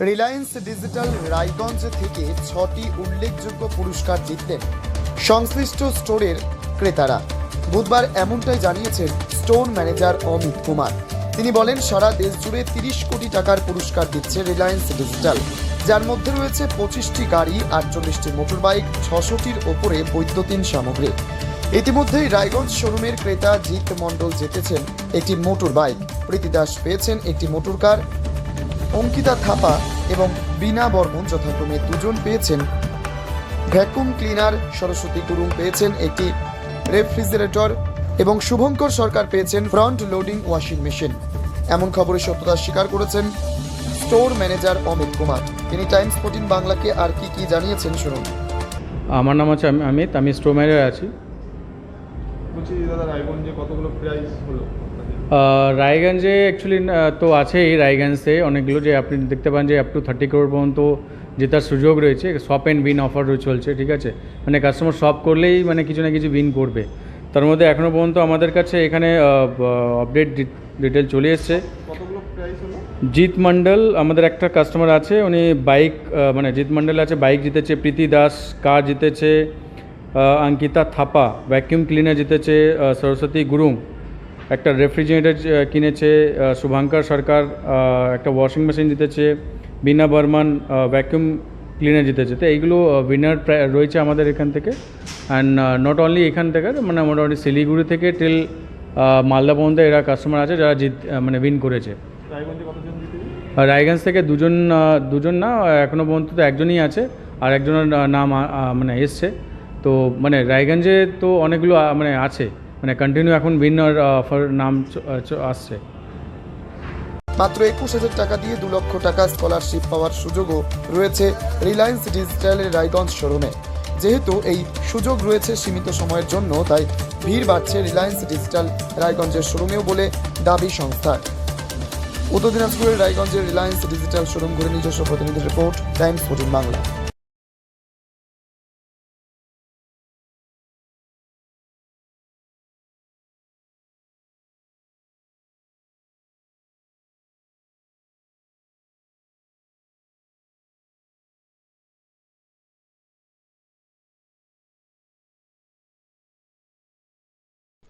Reliance digital Raiganj থেকে ছটি উল্লেখযোগ্য পুরস্কার জিতলেন সংশ্লিষ্ট স্টোরের ক্রেতারা। বুধবার এমনটাই জানিয়েছেন স্টোর ম্যানেজার অমিত কুমার। তিনি বলেন, সারা দেশ জুড়ে তিরিশ কোটি টাকার পুরস্কার দিচ্ছে রিলায়েন্স ডিজিটাল, যার মধ্যে রয়েছে পঁচিশটি গাড়ি, আটচল্লিশটি মোটরবাইক, ছশোটির ওপরে বৈদ্যুতিন সামগ্রী। ইতিমধ্যেই রায়গঞ্জ শোরুমের ক্রেতা জিৎ মণ্ডল জিতেছেন একটি মোটর বাইক প্রীতি দাস পেয়েছেন একটি মোটর কার অঙ্কিতা থাপা এবং বিনা বর্মন যথাক্রমে দুজন পেয়েছেন। ভ্যাকুম ক্লিনার সরস্বতী গুরুং পেয়েছেন একটি রেফ্রিজারেটর এবং শুভঙ্কর সরকার পেয়েছেন ফ্রন্ট লোডিং ওয়াশিং মেশিন। এমন খবরের সত্যতা স্বীকার করেছেন স্টোর ম্যানেজার অমিত কুমার। তিনি টাইমস ফোর্টিন বাংলাকে আর কি কি জানিয়েছেন শুনুন। আমার নাম হচ্ছে আমি- অমিত আমি স্টোর ম্যানেজার আছি। বলছি দাদা রায়গঞ্জে কতগুলো প্রাইস হলো? রায়গঞ্জে অ্যাকচুয়ালি তো আছেই রায়গঞ্জে অনেকগুলো যে আপনি দেখতে পান যে আপ টু থার্টি ক্রোড় পর্যন্ত জেতার সুযোগ রয়েছে শপ অ্যান্ড উইন অফার চলছে ঠিক আছে? মানে কাস্টমার শপ করলেই মানে কিছু না কিছু উইন করবে। তার মধ্যে এখনও পর্যন্ত আমাদের কাছে এখানে আপডেট ডিটেল চলে এসছে। জিৎ মণ্ডল আমাদের একটা কাস্টমার আছে উনি বাইক মানে জিৎ মণ্ডল আছে বাইক জিতেছে প্রীতি দাস কার জিতেছে অঙ্কিতা থাপা ভ্যাকিউম ক্লিনার জিতেছে সরস্বতী গুরুং। একটা রেফ্রিজারেটর কিনেছে শুভাঙ্কর সরকার একটা ওয়াশিং মেশিন জিতেছে বিনা বর্মান ভ্যাকিউম ক্লিনার জিতেছে। তো এইগুলো উইনার রয়েছে আমাদের এখান থেকে। অ্যান্ড নট অনলি এখান থেকে মানে মোটামুটি শিলিগুড়ি থেকে টিল মালদা পর্যন্ত এরা কাস্টমার আছে যারা জিত মানে উইন করেছে। রায়গঞ্জে থেকে দুজন দুজন না এখনও পর্যন্ত তো একজনই আছে আর একজনের নাম মানে এসছে। তো মানে রায়গঞ্জে তো অনেকগুলো মানে আছে। মানে কন্টিনিউ এখন উইনার অফার নাম আসছে। মাত্র একুশ হাজার টাকা দিয়ে দু লক্ষ টাকা স্কলারশিপ পাওয়ার সুযোগও রয়েছে রিলায়েন্স ডিজিটালের রায়গঞ্জ শোরুমে। যেহেতু এই সুযোগ রয়েছে সীমিত সময়ের জন্য, তাই ভিড় বাড়ছে রিলায়েন্স ডিজিটাল রায়গঞ্জের শোরুমেও বলে দাবি সংস্থার। উত্তর দিনাজপুরের রায়গঞ্জের রিলায়েন্স ডিজিটাল শোরুম ঘুরে নিজস্ব প্রতিনিধি রিপোর্ট টাইমস ফোর্টিন বাংলা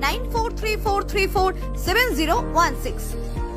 9434347016.